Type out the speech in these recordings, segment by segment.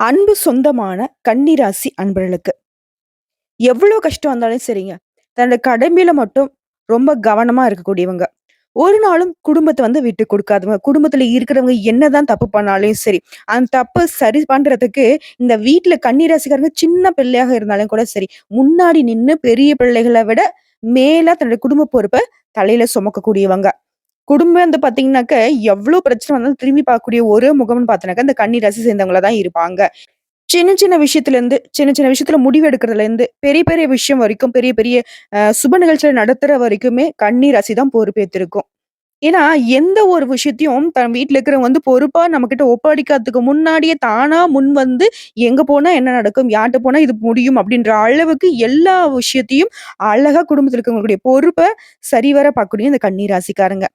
அன்பு சொந்தமான கன்னிராசி அன்பர்களுக்கு எவ்வளோ கஷ்டம் வந்தாலும் சரிங்க. தன்னோட கடமையில மட்டும் ரொம்ப கவனமா இருக்கக்கூடியவங்க. ஒரு நாளும் குடும்பத்தை வந்து விட்டு கொடுக்காதவங்க குடும்பத்துல இருக்கிறவங்க என்னதான் தப்பு பண்ணாலும் சரி, அந்த தப்பு சரி பண்றதுக்கு இந்த வீட்டுல கன்னிராசிக்காரங்க சின்ன பிள்ளையாக இருந்தாலும் கூட சரி, முன்னாடி நின்று பெரிய பிள்ளைகளை விட மேலா தன்னுடைய குடும்ப பொறுப்பை தலையில சுமக்கக்கூடியவங்க. குடும்பம் வந்து பாத்தீங்கன்னாக்க எவ்வளவு பிரச்சனை வந்தாலும் திரும்பி பார்க்கக்கூடிய ஒரே முகம்னு பார்த்தோனாக்கா, இந்த கன்னி ரசி சேர்ந்தவங்கள தான் இருப்பாங்க. சின்ன சின்ன விஷயத்துலேருந்து, சின்ன சின்ன விஷயத்துல முடிவு எடுக்கிறதுலேருந்து, பெரிய பெரிய விஷயம் வரைக்கும், பெரிய பெரிய சுப நிகழ்ச்சிகள் நடத்துற வரைக்குமே கண்ணீர் ரசி தான் பொறுப்பேற்றிருக்கும் ஏன்னா, எந்த ஒரு விஷயத்தையும் தன் வீட்டில் இருக்கிறவங்க வந்து பொறுப்பா நம்மகிட்ட ஒப்படைக்கிறதுக்கு முன்னாடியே தானா முன் வந்து, எங்க போனா என்ன நடக்கும்? யார்கிட்ட போனா இது முடியும்? அப்படின்ற அளவுக்கு எல்லா விஷயத்தையும் அழகா குடும்பத்தில் இருக்கவங்களுடைய பொறுப்பை சரிவர பார்க்கக்கூடிய இந்த கண்ணீர் ராசிக்காரங்க.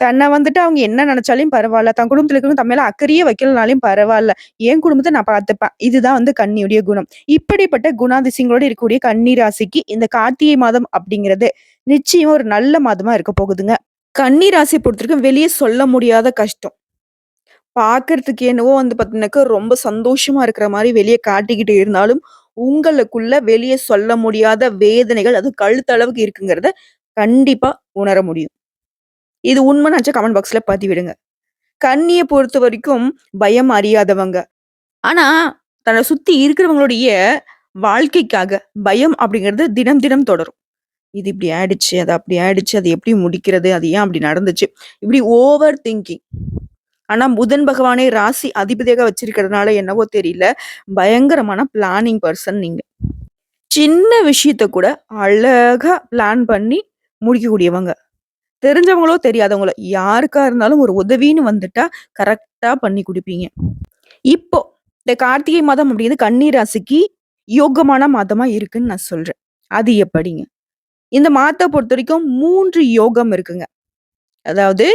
தன்னை வந்துட்டு அவங்க என்ன நினைச்சாலும் பரவாயில்ல தன் குடும்பத்துல இருக்கிறவங்க தன் மேல அக்கறையே வைக்கலனாலும் பரவாயில்ல என் குடும்பத்தை நான் பார்த்துப்பேன். இதுதான் வந்து கன்னியுடைய குணம். இப்படிப்பட்ட குணாதிசயங்களோட இருக்கக்கூடிய கன்னி ராசிக்கு இந்த கார்த்திகை மாதம் அப்படிங்கிறது நிச்சயம் ஒரு நல்ல மாதமா இருக்க போகுதுங்க. கன்னி ராசியை பொறுத்தவரைக்கும் வெளியே சொல்ல முடியாத கஷ்டம். பார்க்கறதுக்கு என்னவோ வந்து பார்த்தீங்கன்னாக்கா, ரொம்ப சந்தோஷமா இருக்கிற மாதிரி வெளியே காட்டிக்கிட்டு இருந்தாலும், உங்களுக்குள்ள வெளியே சொல்ல முடியாத வேதனைகள், அது கழுத்தளவுக்கு இருக்குங்கிறத கண்டிப்பா உணர முடியும். இது உண்மைனாச்சா கமெண்ட் பாக்ஸ்ல பதிவிடுங்க. கண்ணியை பொறுத்த வரைக்கும் பயம் அறியாதவங்க. ஆனா, தன்னை சுத்தி இருக்கிறவங்களுடைய வாழ்க்கைக்காக பயம் அப்படிங்கிறது தினம் தினம் தொடரும். இது இப்படி ஆயிடுச்சு, அது அப்படி ஆயிடுச்சு, அது எப்படி முடிக்கிறது? அது ஏன் அப்படி நடந்துச்சு? இப்படி ஓவர் திங்கிங். ஆனா, புதன் பகவானே ராசி அதிபதியாக வச்சிருக்கிறதுனால என்னவோ தெரியல, பயங்கரமான பிளானிங் பர்சன் நீங்க. சின்ன விஷயத்த கூட அழகா பிளான் பண்ணி முடிக்கக்கூடியவங்க. தெரிஞ்சவங்களோ, தெரியாதவங்களோ யாருக்கா இருந்தாலும் ஒரு உதவின்னு வந்துட்டா, கரெக்டா பண்ணி கொடுப்பீங்க இப்போ இந்த கார்த்திகை மாதம் அப்படிங்கிறது கன்னி ராசிக்கு யோகமான மாதமா இருக்குன்னு நான் சொல்றேன். அது எப்படிங்க? இந்த மாதத்தை பொறுத்த வரைக்கும் மூன்று யோகம் இருக்குங்க. அதாவது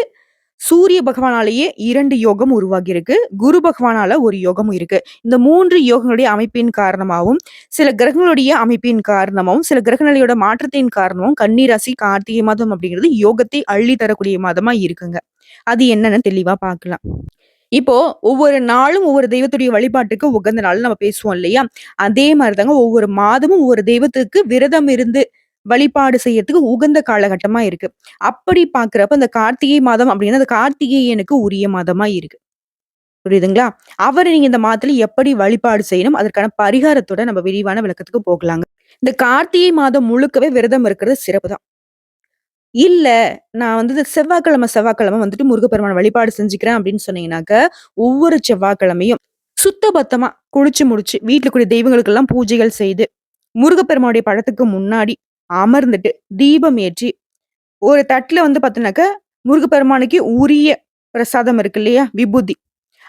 சூரிய பகவானாலேயே இரண்டு யோகம் உருவாகியிருக்கு. குரு பகவானால ஒரு யோகமும் இருக்கு. இந்த மூன்று யோகங்களுடைய அமைப்பின் காரணமாகவும் சில கிரகங்களுடைய அமைப்பின் காரணமாகவும் சில கிரகநிலையோட மாற்றத்தின் காரணமும் கன்னிராசி கார்த்திகை மாதம் அப்படிங்கிறது யோகத்தை அள்ளி தரக்கூடிய மாதமா இருக்குங்க. அது என்னன்னு தெளிவா பார்க்கலாம். இப்போ ஒவ்வொரு நாளும் ஒவ்வொரு தெய்வத்துடைய வழிபாட்டுக்கு உகந்த நாள் நம்ம பேசுவோம் இல்லையா? அதே மாதிரிதாங்க ஒவ்வொரு மாதமும் ஒவ்வொரு தெய்வத்துக்கு விரதம் இருந்து வழிபாடு செய்யறதுக்கு உகந்த காலகட்டமா இருக்கு. அப்படி பாக்குறப்ப இந்த கார்த்திகை மாதம் அப்படின்னா, அந்த கார்த்திகேயனுக்கு உரிய மாதமா இருக்கு. புரியுதுங்களா? அவரை நீங்க இந்த மாதத்துல எப்படி வழிபாடு செய்யணும்? அதற்கான பரிகாரத்தோட நம்ம விரிவான விளக்கத்துக்கு போகலாங்க. இந்த கார்த்திகை மாதம் முழுக்கவே விரதம் இருக்கிறது சிறப்பு தான். இல்ல, நான் வந்து செவ்வாய்க்கிழமை செவ்வாய்க்கிழமை வந்துட்டு முருகப்பெருமான வழிபாடு செஞ்சுக்கிறேன் அப்படின்னு சொன்னீங்கன்னாக்க, ஒவ்வொரு செவ்வாய்க்கிழமையும் சுத்தபத்தமா குளிச்சு முடிச்சு, வீட்டுல கூடிய தெய்வங்களுக்கெல்லாம் பூஜைகள் செய்து, முருகப்பெருமானுடைய படத்துக்கு முன்னாடி அமர்ந்துட்டு, தீபம் ஏற்றி, ஒரு தட்டுல வந்து பார்த்தீங்கன்னாக்க, முருகப்பெருமானுக்கு உரிய பிரசாதம் இருக்கு இல்லையா? விபூதி.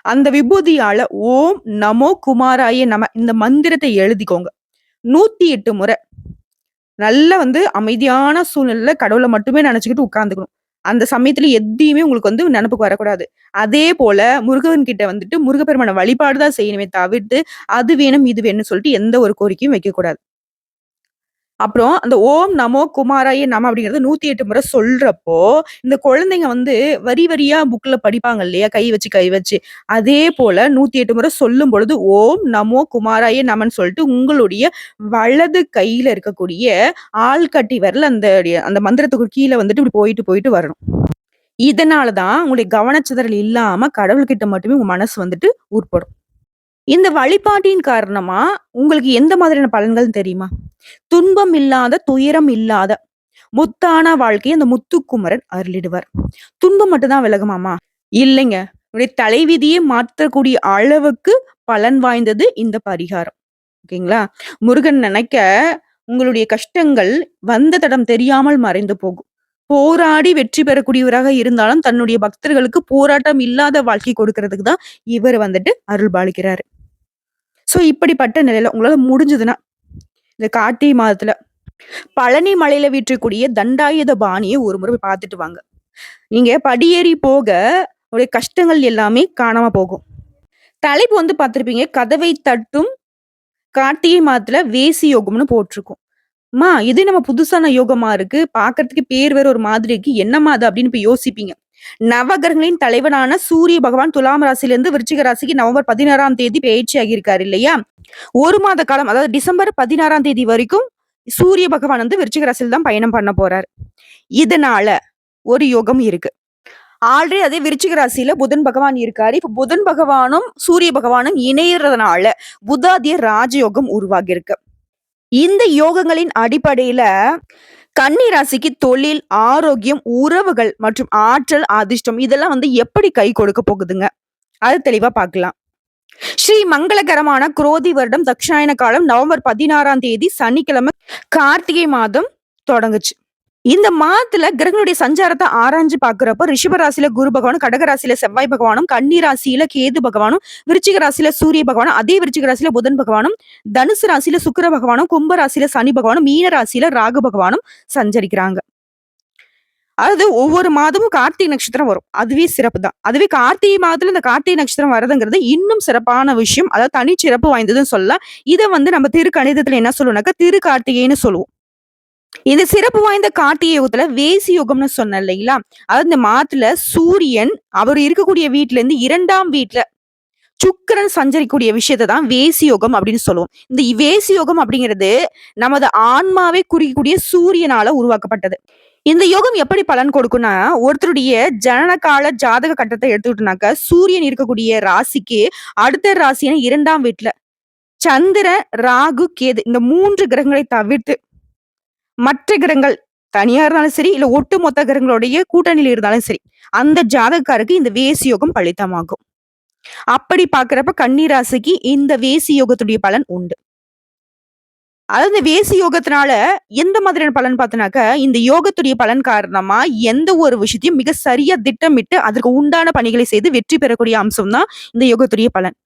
அந்த விபூதியால ஓம் நமோ குமாராய நம இந்த மந்திரத்தை எழுதிக்கோங்க. 108 முறை. நல்லா வந்து அமைதியான சூழ்நிலையில கடவுளை மட்டுமே நினைச்சுக்கிட்டு உட்காந்துக்கணும் அந்த சமயத்துல எதையுமே உங்களுக்கு வந்து நினப்புக்கு வரக்கூடாது. அதே போல முருகன் கிட்ட வந்துட்டு முருகப்பெருமான வழிபாடு தான் செய்யணுமே தவிர்த்து, அது வேணும், இது வேணும்னு சொல்லிட்டு எந்த ஒரு கோரிக்கையும் வைக்கக்கூடாது. அப்புறம் அந்த ஓம் நமோ குமாராய நம அப்படிங்கிறது 108 முறை சொல்றப்போ, இந்த குழந்தைங்க வந்து வரி வரியா புக்ல படிப்பாங்க இல்லையா? கை வச்சு, கை வச்சு. அதே போல 108 முறை சொல்லும் பொழுது, ஓம் நமோ குமாராய நமன்னு சொல்லிட்டு உங்களுடைய வலது கையில இருக்கக்கூடிய ஆள்கட்டி வரல அந்த அந்த மந்திரத்துக்கு கீழே வந்துட்டு இப்படி போயிட்டு, போயிட்டு வரணும். இதனாலதான் உங்களுடைய கவனச்சிதறல் இல்லாம கடவுள்கிட்ட மட்டுமே உங்க மனசு வந்துட்டு உட்படும். இந்த வழிபாட்டின் காரணமா உங்களுக்கு எந்த மாதிரியான பலன்கள் தெரியுமா? துன்பம் இல்லாத, துயரம் இல்லாத, முத்தான வாழ்க்கையை அந்த முத்துக்குமரன் அருளிடுவார். துன்பம் மட்டும் தான் விலகுமாமா? இல்லைங்க. உங்களுடைய தலைவிதியை மாற்றக்கூடிய அளவுக்கு பலன் வாய்ந்தது இந்த பரிகாரம். ஓகேங்களா? முருகன் நினைக்க உங்களுடைய கஷ்டங்கள் வந்த தடம் தெரியாமல் மறைந்து போகும். போராடி வெற்றி பெறக்கூடியவராக இருந்தாலும், தன்னுடைய பக்தர்களுக்கு போராட்டம் இல்லாத வாழ்க்கை கொடுக்கறதுக்கு தான் இவர் வந்துட்டு அருள் பாலிக்கிறாரு. ஸோ இப்படிப்பட்ட நிலையில் உங்களால் முடிஞ்சதுன்னா, இந்த கார்த்திகை மாதத்தில் பழனி மலையில வீற்றக்கூடிய தண்டாயுத பாணியை ஒரு முறை பார்த்துட்டு வாங்க. நீங்க படியேறி போக உடைய கஷ்டங்கள் எல்லாமே காணாம போகும். தலைப்பு வந்து பார்த்துருப்பீங்க கதவை தட்டும் கார்த்திகை மாதத்துல வேசி யோகம்னு போட்டிருக்கும். அம்மா இது நம்ம புதுசான யோகமா இருக்கு. பார்க்கறதுக்கு பேர் வேற ஒரு மாதிரி இருக்கு. என்னம்மா அது அப்படின்னு இப்போ யோசிப்பீங்க. நவகிரகங்களின் தலைவனான சூரிய பகவான் துலாம் ராசியிலிருந்து விருச்சிக ராசிக்கு நவம்பர் பதினாறாம் தேதி பயிற்சி ஆகியிருக்காரு இல்லையா? ஒரு மாத காலம் அதாவது டிசம்பர் பதினாறாம் தேதி வரைக்கும் சூரிய பகவான் வந்து விருச்சிக ராசியில் தான் பயணம் பண்ண போறாரு. இதனால ஒரு யோகம் இருக்கு. ஆல்ரெடி அதே விருச்சிக ராசியில புதன் பகவான் இருக்காரு. இப்ப புதன் பகவானும் சூரிய பகவானும் இணையறதுனால புதாதிய ராஜயோகம் உருவாகியிருக்கு. இந்த யோகங்களின் அடிப்படையில கன்னி ராசிக்கு தொழில் ஆரோக்கியம் உறவுகள் மற்றும் ஆற்றல் அதிர்ஷ்டம் இதெல்லாம் வந்து எப்படி கை கொடுக்க போகுதுங்க? அது தெளிவா பார்க்கலாம். ஸ்ரீ மங்களகரமான குரோதி வருடம் தட்சிணாயன காலம் நவம்பர் பதினாறாம் தேதி சனிக்கிழமை கார்த்திகை மாதம் தொடங்குச்சு. இந்த மாதத்துல கிரகங்களுடைய சஞ்சாரத்தை ஆராய்ஞ்சு பாக்குறப்ப ரிஷபராசியில குரு பகவானும் கடக ராசியில செவ்வாய் பகவானும் கன்னி ராசியில கேது பகவானும் விருச்சிக ராசியில சூரிய பகவானும் அதே விருச்சிக ராசியில புதன் பகவானும் தனுசு ராசியில சுக்கிர பகவானும் கும்ப ராசியில சனி பகவானும் மீன ராசியில ராகு பகவானும் சஞ்சரிக்கிறாங்க. அதாவது ஒவ்வொரு மாதமும் கார்த்திகை நட்சத்திரம் வரும். அதுவே சிறப்பு தான் அதுவே கார்த்திகை மாதத்துல இந்த கார்த்திகை நட்சத்திரம் வரதுங்கிறது இன்னும் சிறப்பான விஷயம். அதாவது தனி சிறப்பு வாய்ந்ததுன்னு சொல்லலாம். இதை வந்து நம்ம திரு கணிதத்துல என்ன சொல்லுவோம்னாக்கா திரு கார்த்திகைன்னு சொல்லுவோம். இந்த சிறப்பு வாய்ந்த கார்த்திகை யுகத்துல வேசி யுகம்னு சொன்ன இல்லைங்களா? அதாவது இந்த மாத்துல சூரியன் அவர் இருக்கக்கூடிய வீட்டுல இருந்து இரண்டாம் வீட்டுல சுக்கரன் சஞ்சரிக்கூடிய விஷயத்தை தான் வேசி யோகம் அப்படின்னு சொல்லுவோம். இந்த வேசி யோகம் அப்படிங்கிறது நமது ஆன்மாவை குறிக்கக்கூடிய சூரியனால உருவாக்கப்பட்டது. இந்த யோகம் எப்படி பலன் கொடுக்கும்னா ஒருத்தருடைய ஜனனகால ஜாதக கட்டத்தை எடுத்துக்கிட்டோம்னாக்க சூரியன் இருக்கக்கூடிய ராசிக்கு அடுத்த ராசியான இரண்டாம் வீட்டுல சந்திர ராகு கேது இந்த மூன்று கிரகங்களை தவிர்த்து மற்ற கிரகங்கள் தனியா இருந்தாலும் சரி இல்ல ஒட்டுமொத்த கிரகங்களுடைய கூட்டணியில் இருந்தாலும் சரி அந்த ஜாதகக்காருக்கு இந்த வேசி யோகம் பலித்தமாகும். அப்படி பாக்குறப்ப கண்ணீராசிக்கு இந்த வேசி யோகத்துடைய பலன் உண்டு. அதாவது இந்த வேசி யோகத்தினால எந்த மாதிரியான பலன் பார்த்தனாக்க இந்த யோகத்துடைய பலன் காரணமா எந்த ஒரு விஷயத்தையும் மிக சரியா திட்டமிட்டு அதற்கு உண்டான பணிகளை செய்து வெற்றி பெறக்கூடிய அம்சம் தான் இந்த யோகத்துடைய பலன்.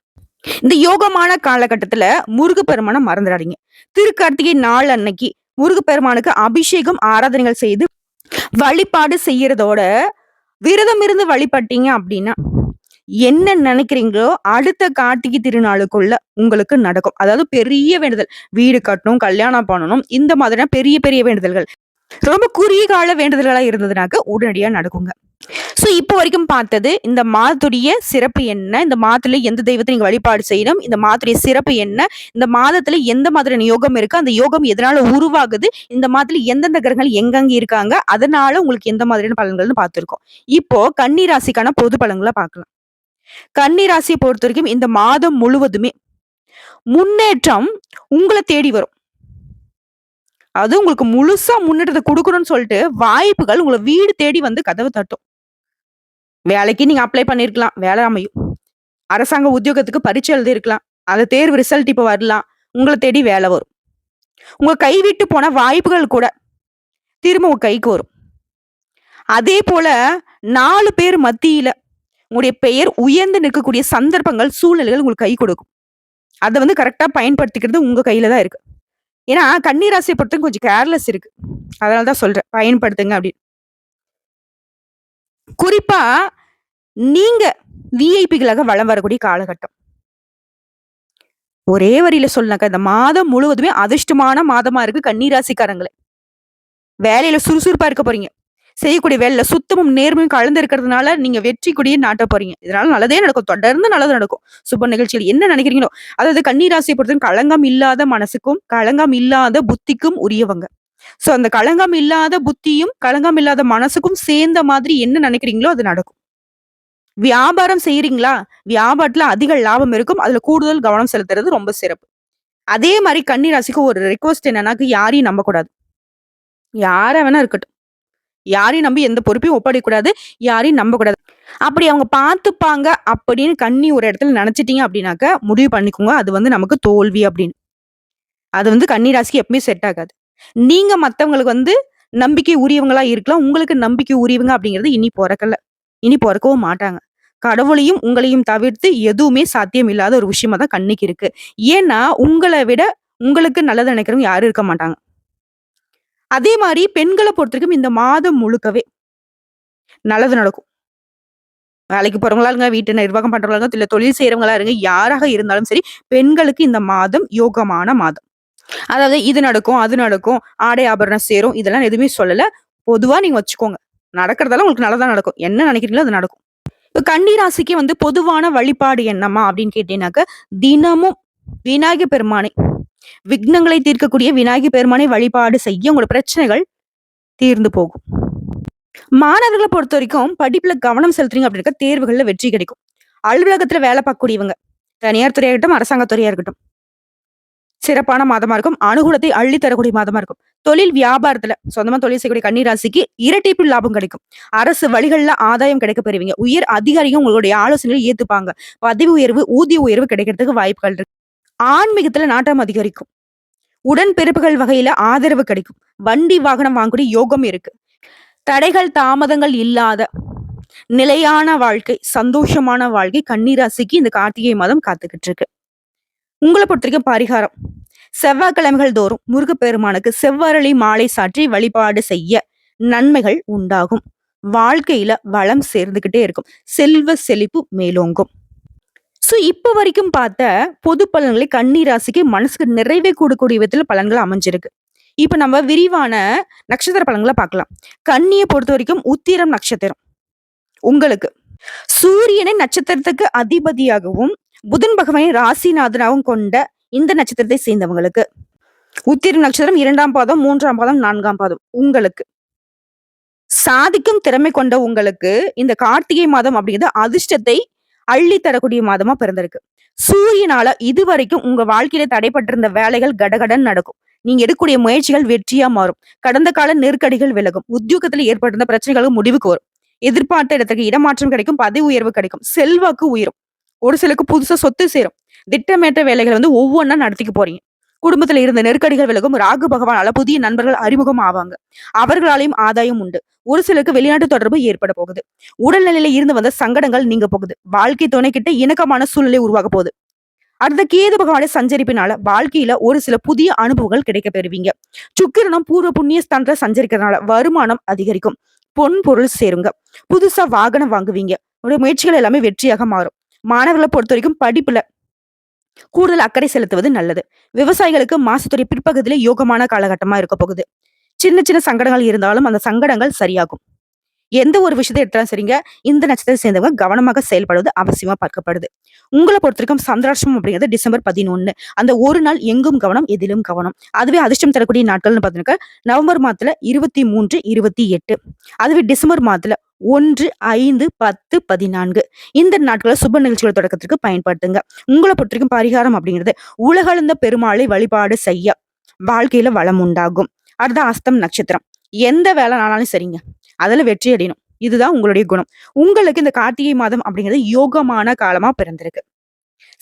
இந்த யோகமான காலகட்டத்துல முருகப்பெருமானை மறந்துடாதீங்க. திருக்கார்த்திகை நாள் அன்னைக்கு முருகப்பெருமானுக்கு அபிஷேகம் ஆராதனைகள் செய்து வழிபாடு செய்யறதோட விரதம் இருந்து வழிபட்டீங்க அப்படின்னா என்ன நினைக்கிறீங்களோ அடுத்த கார்த்திகை திருநாளுக்குள்ள உங்களுக்கு நடக்கும். அதாவது பெரிய வேண்டுதல். வீடு கட்டணும் கல்யாணம் பண்ணணும் இந்த மாதிரியான பெரிய பெரிய வேண்டுதல்கள். ரொம்ப குறுகிய கால வேண்டுதல்களா இருந்ததுனாக்க உடனடியா நடக்குங்க. ஸோ இப்போ வரைக்கும் பார்த்தது இந்த மாதத்துடைய சிறப்பு என்ன? இந்த மாதத்துல எந்த தெய்வத்தை நீங்கள் வழிபாடு செய்யணும்? இந்த மாதத்துடைய சிறப்பு என்ன? இந்த மாதத்துல எந்த மாதிரியான யோகம் இருக்கு? அந்த யோகம் எதனால உருவாகுது? இந்த மாதத்துல எந்தெந்த கிரகங்கள் எங்கெங்க இருக்காங்க? அதனால உங்களுக்கு எந்த மாதிரியான பலன்கள்னு பார்த்துருக்கோம். இப்போ கன்னி ராசிக்கான பொது பலன்களை பார்க்கலாம். கன்னி ராசியை பொறுத்த வரைக்கும் இந்த மாதம் முழுவதுமே முன்னேற்றம் உங்களை தேடி வரும். அது உங்களுக்கு முழுசா முன்னேற்றத்தை கொடுக்கணும்னு சொல்லிட்டு வாய்ப்புகள் உங்களை வீடு தேடி வந்து கதவு தட்டும். வேலைக்கு நீங்க அப்ளை பண்ணிருக்கலாம். வேலை அமையும். அரசாங்க உத்தியோகத்துக்கு பரீட்சை எழுதியிருக்கலாம் அந்த தேர்வு ரிசல்ட் இப்போ வரலாம். உங்களை தேடி வேலை வரும். உங்க கைவிட்டு போன வாய்ப்புகள் கூட திரும்ப உங்க கைக்கு வரும். அதே போல நாலு பேர் மத்தியில உங்களுடைய பெயர் உயர்ந்து நிற்கக்கூடிய சந்தர்ப்பங்கள் சூழ்நிலைகள் உங்களுக்கு கை கொடுக்கும். அதை வந்து கரெக்டாக பயன்படுத்திக்கிறது உங்க கையில தான் இருக்கு. ஏன்னா கண்ணீராசியை பொறுத்தவரைக்கும் கொஞ்சம் கேர்லெஸ் இருக்கு. அதனாலதான் சொல்றேன். பயன்படுத்துங்க அப்படின்னு. குறிப்பா நீங்க விஐபிகளாக வளம் வரக்கூடிய காலகட்டம். ஒரே வரியில சொல்லனாக்கா இந்த மாதம் முழுவதுமே அதிர்ஷ்டமான மாதமா இருக்கு கன்னிராசிக்காரங்களே. வேலையில சுறுசுறுப்பா இருக்க போறீங்க. செய்யக்கூடிய வேலையில சுத்தமும் நேர்மையும் கலந்து இருக்கிறதுனால நீங்க வெற்றி கொடியே நாட்ட போறீங்க. இதனால நல்லதே நடக்கும். தொடர்ந்து நல்லது நடக்கும். சுப நிகழ்ச்சிகள் என்ன நினைக்கிறீங்களோ அதாவது கன்னிராசியை பொறுத்தவரைக்கும் களங்கம் இல்லாத மனசுக்கும் களங்கம் இல்லாத புத்திக்கும் உரியவங்க. சோ அந்த களங்கம் இல்லாத புத்தியும் களங்கம் இல்லாத மனசுக்கும் சேர்ந்த மாதிரி என்ன நினைக்கிறீங்களோ அது நடக்கும். வியாபாரம் செய்யறீங்களா வியாபாரத்துல அதிக லாபம் இருக்கும். அதுல கூடுதல் கவனம் செலுத்துறது ரொம்ப சிறப்பு. அதே மாதிரி கன்னி ராசிக்கு ஒரு ரெக்வஸ்ட் என்னன்னாக்கு யாரையும் நம்பக்கூடாது. யாரை வேணா இருக்கட்டும். யாரையும் நம்பி எந்த பொறுப்பையும் ஒப்படைக்கூடாது யாரையும் நம்பக்கூடாது. அப்படி அவங்க பார்த்துப்பாங்க அப்படின்னு கண்ணி ஒரு இடத்துல நினைச்சிட்டீங்க அப்படின்னாக்க முடிவு பண்ணிக்கோங்க. அது வந்து நமக்கு தோல்வி அப்படின்னு. அது வந்து கன்னி ராசிக்கு எப்பவுமே செட் ஆகாது. நீங்க மத்தவங்களுக்கு வந்து நம்பிக்கை உரியவங்களா இருக்கலாம். உங்களுக்கு நம்பிக்கை உரியவங்க அப்படிங்கிறது இனி பிறக்கல. இனி பிறக்கவும் மாட்டாங்க. கடவுளையும் உங்களையும் தவிர்த்து எதுவுமே சாத்தியம் இல்லாத ஒரு விஷயமா தான் கண்ணுக்கு இருக்கு. ஏன்னா உங்களை விட உங்களுக்கு நல்லது நினைக்கிறவங்க யாரும் இருக்க மாட்டாங்க. அதே மாதிரி பெண்களை பொறுத்தவரைக்கும் இந்த மாதம் முழுக்கவே நல்லது நடக்கும். வேலைக்கு போறவங்களா இருங்க வீட்டு நிர்வாகம் பண்றவங்களா இல்ல தொழில் செய்யறவங்களா இருங்க யாராக இருந்தாலும் சரி பெண்களுக்கு இந்த மாதம் யோகமான மாதம். அதாவது இது நடக்கும் அது நடக்கும் ஆடை ஆபரணம் சேரும் இதெல்லாம் எதுவுமே சொல்லல பொதுவா நீங்க வச்சுக்கோங்க நடக்கிறதெல்லாம் உங்களுக்கு நல்லதா நடக்கும். என்ன நினைக்கிறீங்களோ அது நடக்கும். இப்போ கண்ணீராசிக்கு வந்து பொதுவான வழிபாடு என்னம்மா அப்படின்னு கேட்டீங்கன்னாக்க, தினமும் விநாயகர் பெருமானை, விக்னங்களை தீர்க்கக்கூடிய விநாயகர் பெருமானை வழிபாடு செய்ய உங்களோட பிரச்சனைகள் தீர்ந்து போகும். மாணவர்களை பொறுத்த வரைக்கும் படிப்புல கவனம் செலுத்துறீங்க அப்படின்னாக்க தேர்வுகள்ல வெற்றி கிடைக்கும். அலுவலகத்துல வேலை பார்க்கக்கூடியவங்க, தனியார் துறையாகட்டும் இருக்கட்டும், அரசாங்க துறையா இருக்கட்டும். சிறப்பான மாதமா இருக்கும். அனுகூலத்தை அள்ளி தரக்கூடிய மாதமா இருக்கும். தொழில் வியாபாரத்துல சொந்தமா தொழில் செய்யக்கூடிய கன்னிராசிக்கு இரட்டிப்பு லாபம் கிடைக்கும். அரசு வழிகள்ல ஆதாயம் கிடைக்கப் பெறுவீங்க. உயர் அதிகாரிகள் உங்களுடைய ஆலோசனைகளை ஏத்துப்பாங்க. பதவி உயர்வு, ஊதிய உயர்வு கிடைக்கிறதுக்கு வாய்ப்புகள் இருக்கு. ஆன்மீகத்துல நாட்டம் அதிகரிக்கும். உடன்பிறப்புகள் வகையில ஆதரவு கிடைக்கும். வண்டி வாகனம் வாங்கக்கூடிய யோகம் இருக்கு. தடைகள், தாமதங்கள் இல்லாத நிலையான வாழ்க்கை, சந்தோஷமான வாழ்க்கை கன்னிராசிக்கு இந்த கார்த்திகை மாதம் காத்துக்கிட்டு இருக்கு. உங்கள பொறுத்தவரைக்கும் பரிகாரம். செவ்வாய்க்கிழமைகள் தோறும் முருகப்பெருமானுக்கு செவ்வரளி மாலை சாற்றி வழிபாடு செய்ய நன்மைகள் உண்டாகும். வாழ்க்கையில வளம் சேர்ந்துகிட்டே இருக்கும். செல்வ செழிப்பு மேலோங்கும். சோ இப்போ வரைக்கும் பார்த்த பொது பலன்களை கண்ணீர் ராசிக்கு மனசுக்கு நிறைவே கூடக்கூடிய விதத்துல பலன்கள் அமைஞ்சிருக்கு. இப்ப நம்ம விரிவான நட்சத்திர பலன்களை பார்க்கலாம். கண்ணியை பொறுத்த வரைக்கும் உத்திரம் நட்சத்திரம். உங்களுக்கு சூரியனை நட்சத்திரத்துக்கு அதிபதியாகவும், புதன் பகவானின் ராசிநாதனாகவும் கொண்ட இந்த நட்சத்திரத்தை சேர்ந்தவங்களுக்கு. உத்திரம் நட்சத்திரம் இரண்டாம் பாதம், மூன்றாம் பாதம், நான்காம் பாதம் உங்களுக்கு. சாதிக்கும் திறமை கொண்ட உங்களுக்கு இந்த கார்த்திகை மாதம் அப்படிங்கிறது அதிர்ஷ்டத்தை அள்ளி தரக்கூடிய மாதமா பிறந்திருக்கு. சூரியனால இதுவரைக்கும் உங்க வாழ்க்கையில தடைப்பட்டிருந்த வேலைகள் கடகடன் நடக்கும். நீங்க எடுக்கக்கூடிய முயற்சிகள் வெற்றியா மாறும். கடந்த கால நெருக்கடிகள் விலகும். உத்தியோகத்துல ஏற்பட்டிருந்த பிரச்சனைகளும் முடிவுக்கு வரும். எதிர்பார்த்த இடத்துக்கு இடமாற்றம் கிடைக்கும். பதவி உயர்வு கிடைக்கும். செல்வாக்கு உயரும். ஒரு சிலருக்கு புதுசா சொத்து சேரும். திட்டமிட்ட வேலைகளை வந்து ஒவ்வொன்னா நடத்திக்க போறீங்க. குடும்பத்துல இருந்த நெருக்கடிகள் விலகும். ராகு பகவானால புதிய நண்பர்கள் அறிமுகம் ஆவாங்க. அவர்களாலையும் ஆதாயம் உண்டு. ஒரு சிலருக்கு வெளிநாட்டு தொடர்பு ஏற்பட போகுது. உடல்நிலையில இருந்து வந்த சங்கடங்கள் நீங்க போகுது. வாழ்க்கை துணை கிட்ட இணக்கமான சூழ்நிலை உருவாக போகுது. அடுத்த கேது பகவான சஞ்சரிப்பினால வாழ்க்கையில ஒரு சில புதிய அனுபவங்கள் கிடைக்க பெறுவீங்க. சுக்கிரனும் பூர்வ புண்ணிய ஸ்தானத்துல சஞ்சரிக்கிறதுனால வருமானம் அதிகரிக்கும். பொன் பொருள் சேருங்க. புதுசா வாகனம் வாங்குவீங்க. உங்களுடைய முயற்சிகள் எல்லாமே வெற்றியாக மாறும். மாணவர்களை பொறுத்த வரைக்கும் படிப்புல கூடுதல் அக்கறை செலுத்துவது நல்லது. விவசாயிகளுக்கு மாசத்துடைய பிற்பகுதியில யோகமான காலகட்டமா இருக்க போகுது. சின்ன சின்ன சங்கடங்கள் இருந்தாலும் அந்த சங்கடங்கள் சரியாகும். எந்த ஒரு விஷயத்தை எடுத்தாலும் சரிங்க, இந்த நட்சத்திரத்தை சேர்ந்தவங்க கவனமாக செயல்படுவது அவசியமா பார்க்கப்படுது. உங்களை பொறுத்தவரைக்கும் சந்திராஷ்டமம் அப்படிங்கிறது டிசம்பர் 11. அந்த ஒரு நாள் எங்கும் கவனம், எதிலும் கவனம். அதுவே அதிர்ஷ்டம் தரக்கூடிய நாட்கள்னு பாத்தீங்கன்னா நவம்பர் மாதத்துல 23, 28. அதுவே டிசம்பர் மாதத்துல 1, 5, 10, 14. இந்த நாட்களை சுப நிகழ்ச்சிகள் தொடக்கத்திற்கு பயன்படுத்துங்க. உங்களை பொறுத்தவரைக்கும் பரிகாரம் அப்படிங்கிறது உலகளந்த பெருமாளை வழிபாடு செய்ய வாழ்க்கையில வளம் உண்டாகும். அடுத்த அஸ்தம் நட்சத்திரம். எந்த வேலை நானாலும் சரிங்க. அதுல வெற்றி அடையணும். இதுதான் உங்களுடைய குணம். உங்களுக்கு இந்த கார்த்திகை மாதம் அப்படிங்கிறது யோகமான காலமா பிறந்திருக்கு.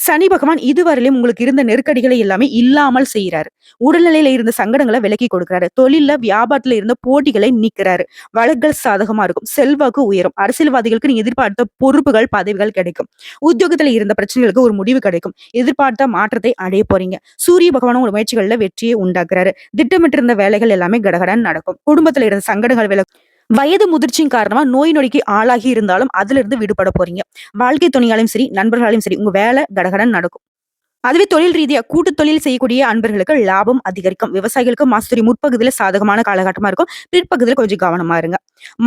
சனி பகவான் இதுவரையிலும் உங்களுக்கு இருந்த நெருக்கடிகளை எல்லாமே இல்லாமல் செய்யறாரு உடல்நிலையில இருந்த சங்கடங்களை விலக்கி கொடுக்கிறாரு. தொழில வியாபாரத்துல இருந்த போட்டிகளை நீக்கிறாரு வழக்குகள் சாதகமா இருக்கும். செல்வாக்கு உயரும். அரசியல்வாதிகளுக்கு நீங்க எதிர்பார்த்த பொறுப்புகள், பதவிகள் கிடைக்கும். உத்தியோகத்துல இருந்த பிரச்சனைகளுக்கு ஒரு முடிவு கிடைக்கும். எதிர்பார்த்த மாற்றத்தை அடைய போறீங்க. சூரிய பகவானும் உங்க முயற்சிகள்ல வெற்றியை உண்டாக்குறாரு. திட்டமிட்டிருந்த வேலைகள் எல்லாமே கடகடன் நடக்கும். குடும்பத்துல இருந்த சங்கடங்கள் விலக்கும் வயது முதிர்ச்சியின் காரணமா நோய் நொடிக்கு ஆளாகி இருந்தாலும் அதுல இருந்து விடுபட போறீங்க. வாழ்க்கை துணையாலும் சரி, நண்பர்களாலும் சரி உங்க வேலை கடகடன் நடக்கும். அதுவே தொழில் ரீதியா கூட்டு தொழில் செய்யக்கூடிய அன்பர்களுக்கு லாபம் அதிகரிக்கும். விவசாயிகளுக்கு மாசத்துறை முற்பகுதியில சாதகமான காலகட்டமா இருக்கும். பிற்பகுதியில் கொஞ்சம் கவனமா இருங்க.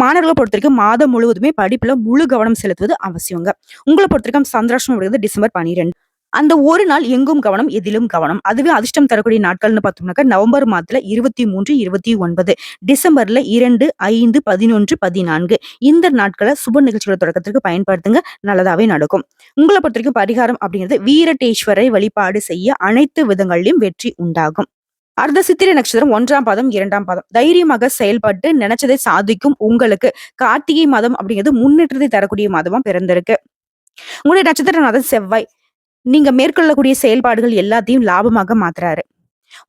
மாணவர்கள பொறுத்தவரைக்கும் மாதம் முழுவதுமே படிப்புல முழு கவனம் செலுத்துவது அவசியங்க. உங்கள பொறுத்தவரைக்கும் சந்திராஷ்டமம் அப்படிங்கிறது டிசம்பர் 12. அந்த ஒரு நாள் எங்கும் கவனம், எதிலும் கவனம். அதுவே அதிர்ஷ்டம் தரக்கூடிய நாட்கள்னு பார்த்தோம்னாக்கா, நவம்பர் மாதத்துல 23, 29. டிசம்பர்ல 2, 5, 11, 14. இந்த நாட்கள சுப நிகழ்ச்சிகள் தொடக்கத்திற்கு பயன்படுத்துங்க. நல்லதாவே நடக்கும். உங்கள பொறுத்தவரைக்கும் பரிகாரம் அப்படிங்கிறது வீரட்டேஸ்வரை வழிபாடு செய்ய அனைத்து விதங்களிலும் வெற்றி உண்டாகும். அர்த்த சித்திரை நட்சத்திரம் ஒன்றாம் பாதம், இரண்டாம் பாதம். தைரியமாக செயல்பட்டு நினைச்சதை சாதிக்கும் உங்களுக்கு கார்த்திகை மாதம் அப்படிங்கிறது முன்னேற்றத்தை தரக்கூடிய மாதமா பிறந்திருக்கு. உங்களுடைய நட்சத்திரநாதன் செவ்வாய். நீங்க மேற்கொள்ளக்கூடிய செயல்பாடுகள் எல்லாத்தையும் லாபமாக மாத்துறாரு.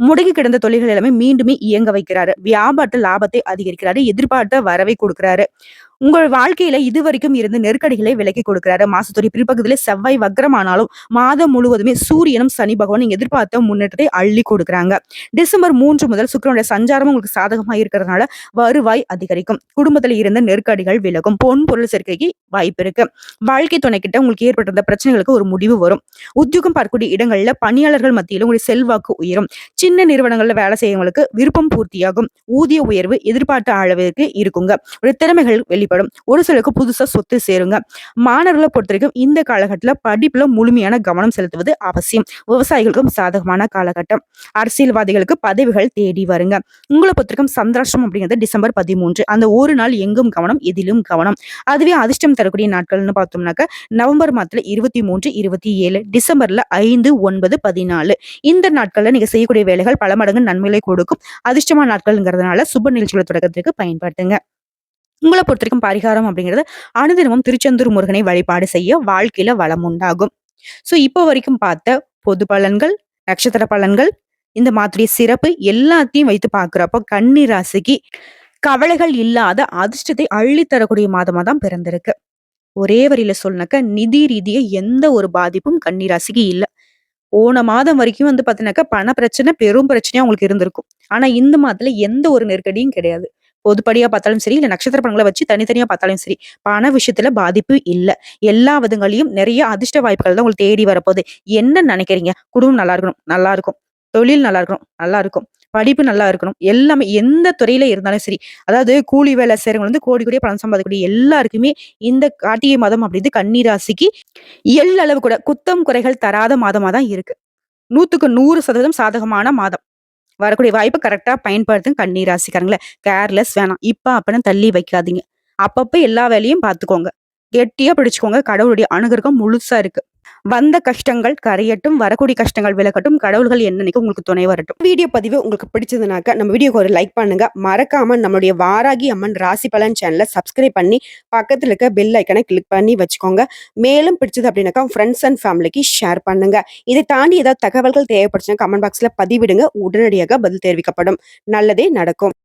முடங்கி கிடந்த தொழில்கள் எல்லாமே மீண்டுமே இயங்க வைக்கிறாரு. வியாபாரத்துல லாபத்தை அதிகரிக்கிறாரு. எதிர்பார்த்த வரவை கொடுக்கிறாரு. உங்கள் வாழ்க்கையில இதுவரைக்கும் இருந்து நெருக்கடிகளை விலக்கி கொடுக்கிறாரு. மாசத்துடைய பிற்பகுதியில செவ்வாய் வக்ரமானாலும், மாதம் முழுவதுமே சூரியனும், சனி பகவானும் எதிர்பார்த்த முன்னேற்றத்தை அள்ளி கொடுக்குறாங்க. டிசம்பர் மூன்று முதல் சுக்கிரனுடைய சஞ்சாரம் உங்களுக்கு சாதகமா இருக்கிறதுனால, வருவாய் அதிகரிக்கும். குடும்பத்துல இருந்த நெருக்கடிகள் விலகும். பொன் பொருள் சேர்க்கைக்கு வாய்ப்பு இருக்கு. வாழ்க்கை துணைக்கிட்ட உங்களுக்கு ஏற்பட்டிருந்த பிரச்சனைகளுக்கு ஒரு முடிவு வரும். உத்தியோகம் பார்க்கக்கூடிய இடங்கள்ல பணியாளர்கள் மத்தியில் உங்களுடைய செல்வாக்கு உயரும். சின்ன நிறுவனங்கள்ல வேலை செய்யவங்களுக்கு விருப்பம் பூர்த்தியாகும். ஊதிய உயர்வு எதிர்பார்த்த அளவிற்கு இருக்குங்க. ஒரு திறமைகள் வெளி வெளிப்படும். ஒரு சிலருக்கு புதுசா சொத்து சேருங்க. மாணவர்களை பொறுத்தவரைக்கும் இந்த காலகட்டத்துல படிப்புல முழுமையான கவனம் செலுத்துவது அவசியம். விவசாயிகளுக்கும் சாதகமான காலகட்டம். அரசியல்வாதிகளுக்கு பதவிகள் தேடி வருங்க. உங்களை பொறுத்தவரைக்கும் சந்திராஷ்டம் அப்படிங்கிறது டிசம்பர் 13 அந்த ஒரு நாள் எங்கும் கவனம், எதிலும் கவனம். அதுவே அதிர்ஷ்டம் தரக்கூடிய நாட்கள்னு பார்த்தோம்னாக்க, நவம்பர் மாத்துல இருபத்தி மூன்று இருபத்தி ஏழு டிசம்பர்ல 5, 9, 14 இந்த நாட்களில் நீங்க செய்யக்கூடிய வேலைகள் பல மடங்கு நன்மைகளை கொடுக்கும். அதிர்ஷ்டமான நாட்கள்ங்கிறதுனால சுப நிகழ்ச்சிகளை தொடக்கத்திற்கு பயன்படுத்துங்க. உங்களை பொறுத்த வரைக்கும் பரிகாரம் அப்படிங்கிறது அனுதினமும் திருச்செந்தூர் முருகனை வழிபாடு செய்ய வாழ்க்கையில வளம் உண்டாகும். ஸோ இப்போ வரைக்கும் பார்த்த பொது பலன்கள், நட்சத்திர பலன்கள், இந்த மாதிரி சிறப்பு எல்லாத்தையும் வைத்து பார்க்குறப்போ கன்னி ராசிக்கு கவலைகள் இல்லாத அதிர்ஷ்டத்தை அள்ளி தரக்கூடிய மாதமா தான் பிறந்திருக்கு. ஒரே வரியில சொல்லனாக்க நிதி ரீதியா எந்த ஒரு பாதிப்பும் கன்னி ராசிக்கு இல்ல. போன மாதம் வரைக்கும் வந்து பார்த்தீங்கன்னாக்கா, பண பிரச்சனை பெரும் பிரச்சனையா உங்களுக்கு இருந்திருக்கும். ஆனா இந்த மாதத்துல எந்த ஒரு நெருக்கடியும் கிடையாது. பொதுப்படியா பார்த்தாலும் சரி, இல்ல நட்சத்திர பலன்கள வச்சு தனித்தனியா பார்த்தாலும் சரி, பண விஷயத்துல பாதிப்பு இல்ல. எல்லா விதங்களையும் நிறைய அதிர்ஷ்ட வாய்ப்புகள் தான் உங்களுக்கு தேடி வரப்போகுது. என்ன நினைக்கிறீங்க? குடும்பம் நல்லா இருக்கணும், நல்லா இருக்கும். தொழில் நல்லா இருக்கணும், நல்லா இருக்கும். படிப்பு நல்லா இருக்கணும். எல்லாமே எந்த துறையில இருந்தாலும் சரி, அதாவது கூலி வேலை செய்யறவங்க வந்து கோடி கோடியா பணம் சம்பாதிக்கக்கூடிய எல்லாருக்குமே இந்த காட்டிய மாதம் அப்படின்றது கண்ணீராசிக்கு எள்ளளவு கூட குத்தம் குறைகள் தராத மாதமா தான் இருக்கு. 100க்கு 100% சாதகமான மாதம். வரக்கூடிய வாய்ப்பு கரெக்டாக பயன்படுத்தும் கண்ணீர் ராசிக்காரங்களே. கேர்லெஸ் வேணாம். இப்போ அப்படின்னு தள்ளி வைக்காதீங்க. அப்பப்போ எல்லா வேலையும் பார்த்துக்கோங்க. கெட்டியா பிடிச்சுக்கோங்க. கடவுளுடைய அனுகிரகம் முழுசா இருக்கு. வந்த கஷ்டங்கள் கரையட்டும், வரக்கூடிய கஷ்டங்கள் விலகட்டும். கடவுள்கள் என்னன்னைக்கு உங்களுக்கு துணை வரட்டும். வீடியோ பதிவு உங்களுக்கு பிடிச்சதுனாக்க நம்ம வீடியோக்கு ஒரு லைக் பண்ணுங்க. மறக்காம நம்மளுடைய வாராகி அம்மன் ராசி பலன் சேனலை சப்ஸ்கிரைப் பண்ணி பக்கத்தில் இருக்க பெல் ஐக்கனை கிளிக் பண்ணி வச்சுக்கோங்க. மேலும் பிடிச்சது அப்படின்னாக்கா ஃப்ரெண்ட்ஸ் அண்ட் ஃபேமிலிக்கு ஷேர் பண்ணுங்க. இதை தாண்டி ஏதாவது தகவல்கள் தேவைப்படுச்சுன்னா கமெண்ட் பாக்ஸ்ல பதிவிடுங்க. உடனடியாக பதில் தெரிவிக்கப்படும். நல்லதே நடக்கும்.